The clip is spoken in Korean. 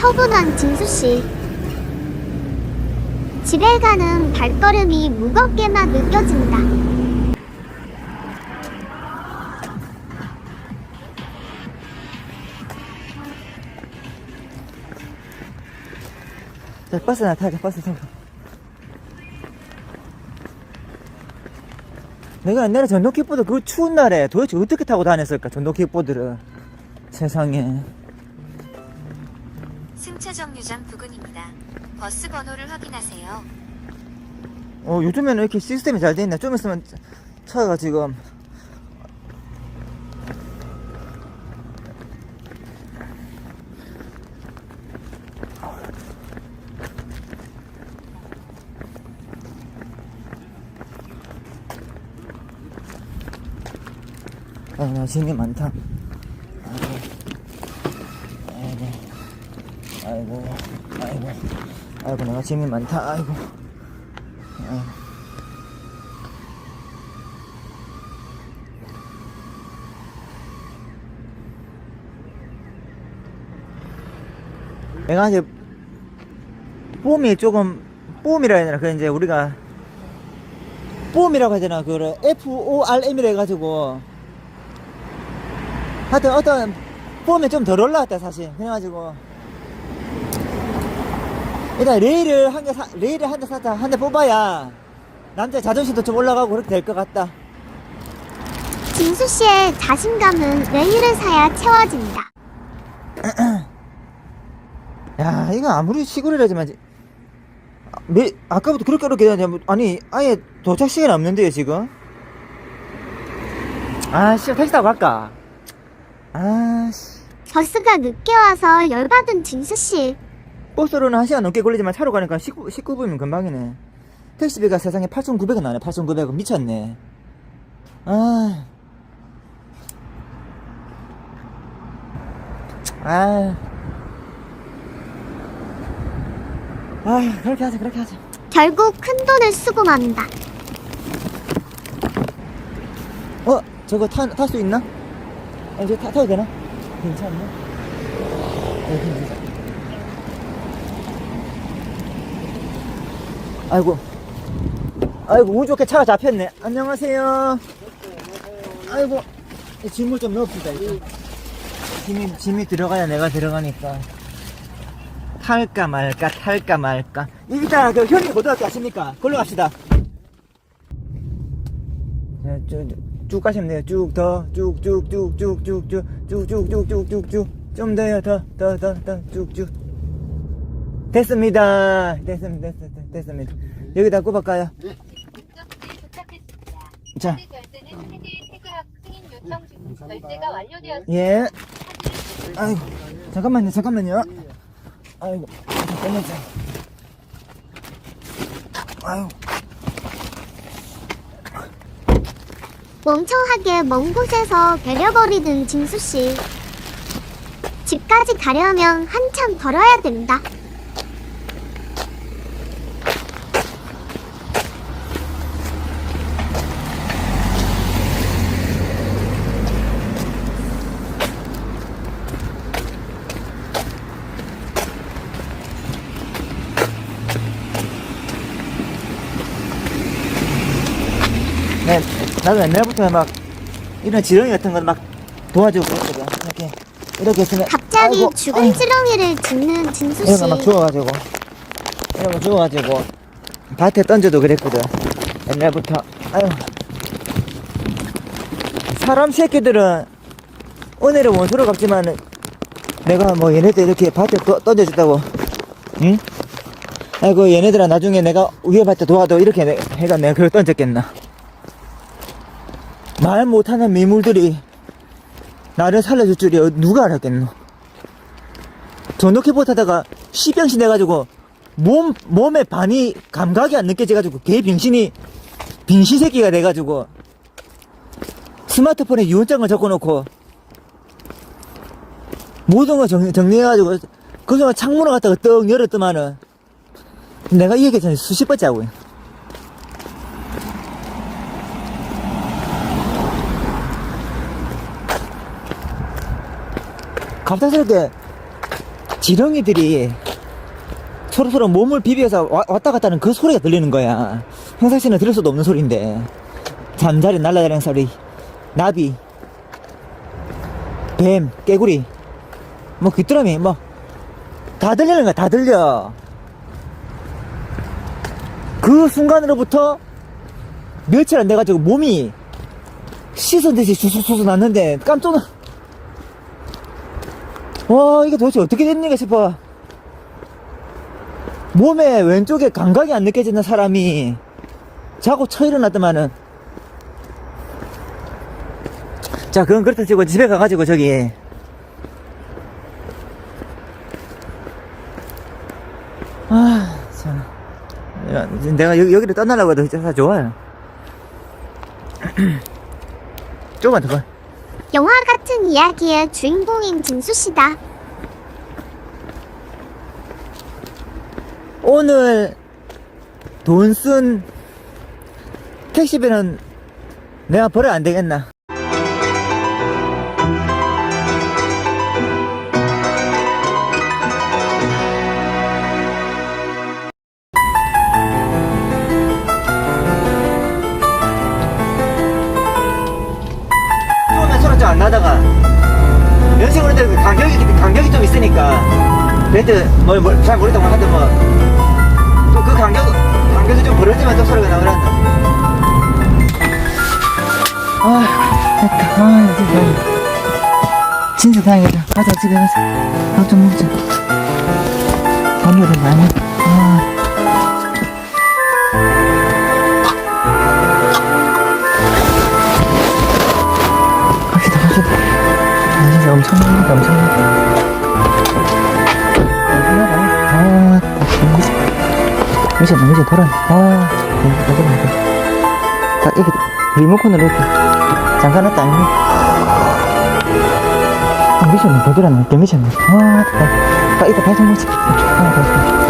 처분한 진수 씨. 집에 가는 발걸음이 무겁게만 느껴진다. 자, 버스 나 타자, 버스 타자. 내가 옛날에 전동 킥보드 그 추운 날에 도대체 어떻게 타고 다녔을까, 전동 킥보드를. 세상에. 승차 정류장 부근입니다. 버스 번호를 확인하세요. 어, 요즘에는 이렇게 시스템이 잘 돼 있네. 좀 있으면 차- 차가 지금. 아, 나 짐이 많다. 아이고, 아이고, 아이고, 아이고, 내가 짐이 많다. 아이고. 아이고. 내가 이제 뽐이 조금 뽐이라 해야 되나 그 이제 우리가 뽐이라고 해야 되나 그걸 F O R M이라 해가지고 하여튼 어떤 뽐이 좀 덜 올라왔다 사실 그래가지고 일단 레일을 한 개 사, 레일을 한 대 사자. 한 대 뽑아야 남자 자존심도 좀 올라가고 그렇게 될 것 같다. 진수 씨의 자신감은 레일을 사야 채워진다. 야 이거 아무리 시골이라지만 지- 아, 매, 아까부터 그렇게 그렇게 하냐? 아니 아예 도착 시간이 없는데요 지금? 아 씨 택시 타고 갈까? 아 씨. 버스가 늦게 와서 열받은 진수 씨. 버스로는 한 시간 넘게 걸리지만 차로 가니까 19, 19분이면 금방이네 택시비가 세상에 8,900원 나네 8,900원 미쳤네 아 아, 아, 그렇게 하자, 그렇게 하자. 결국 큰 돈을 쓰고 만다. 어, 저거 타, 탈수 있나? 아, 이제 타, 타도 되나? 괜찮나? 어, 괜찮아. 아이고. 아이고, 운 좋게 차가 잡혔네. 안녕하세요. 아이고, 이 짐을 좀 넣읍시다, 일단. 짐이, 짐이 들어가야 내가 들어가니까. 탈까 말까, 탈까 말까. 일단, 그, 현이 고등학교 아십니까? 걸로 갑시다. 자, 쭉, 쭉 가시면 돼요. 쭉 더, 쭉, 쭉, 쭉, 쭉, 쭉, 쭉, 쭉, 쭉, 쭉, 쭉, 쭉, 쭉. 좀 더요, 더, 더, 더, 더, 쭉, 쭉. 됐습니다. 됐습니다. 됐습니다. 됐습니다. 여기다 도착했습니다. 자. 예. 아이고, 잠깐만요, 잠깐만요. 아이고, 잠깐만요. 아이고, 멍청하게 먼 곳에서 배려버리는 진수 씨. 집까지 가려면 한참 걸어야 된다. 네, 나도 옛날부터 막 이런 지렁이 같은 건막 도와주고 그랬거든. 이렇게, 이렇게 했으면. 갑자기 아이고, 죽은 아이고. 지렁이를 짚는 진수 이런 씨. 거막 주워가지고 이런 거 주워가지고 밭에 던져도 그랬거든 옛날부터 아유 사람 새끼들은 오늘은 원수로 갚지만 내가 뭐 얘네들 이렇게 밭에 또- 던져줬다고 응? 아이고 얘네들아 나중에 내가 위험할 때 도와도 이렇게 내- 해가 내가 그걸 던졌겠나 말 못하는 미물들이 나를 살려줄 줄이 어- 누가 알았겠노? 전도키보 타다가 시병신 돼가지고 몸 몸에 반이 감각이 안 느껴져가지고 개 병신이 빙신 새끼가 돼가지고 스마트폰에 유언장을 적어놓고 모든 거 정리, 정리해가지고 그 순간 창문을 갖다가 떡 열었더만은 내가 이 얘기 전에 수십 번째 하고 있 갑작스럽게 지렁이들이 서로 서로 몸을 비벼서 와- 왔다 갔다 하는 그 소리가 들리는 거야. 평상시에는 들을 수도 없는 소리인데. 잠자리 날아다니는 소리, 나비, 뱀, 깨구리, 뭐 귀뚜라미, 뭐, 다 들리는 거야, 다 들려. 그 순간으로부터 며칠 안 돼가지고 몸이 씻은 듯이 수수수수 났는데 깜짝 놀 와, 이게 도대체 어떻게 됐는가 싶어. 몸에 왼쪽에 감각이 안 느껴지는 사람이 자고 쳐 일어났더만은. 자, 그건 그렇다 치고 집에 가가지고 저기. 아, 참. 야, 내가 여기, 여기를 떠나려고 해도 진짜 좋아요. 조금만 더 가. 영화 같은 이야기의 주인공인 진수 씨다. 오늘 돈 쓴 택시비는 내가 벌어야 안 되겠나? 벤트 뭐잘 모르겠다고 하는데 뭐 또 그 간격 간격이 좀 벌어지면 또 소리가 나오란다. 아, 됐다. 아, 진짜. 진짜 다행이다. 가자, 집에 가자. 밥 좀 먹자. 미션, 미션 돌아. 아, 이거 이거 이거. 딱 이렇게 리모컨으로 이렇게 잠깐 놨다 아니네. 아, 미션 더. 개 미션. 아, 딱, 딱 이따 다시 먹자. 아, 다시.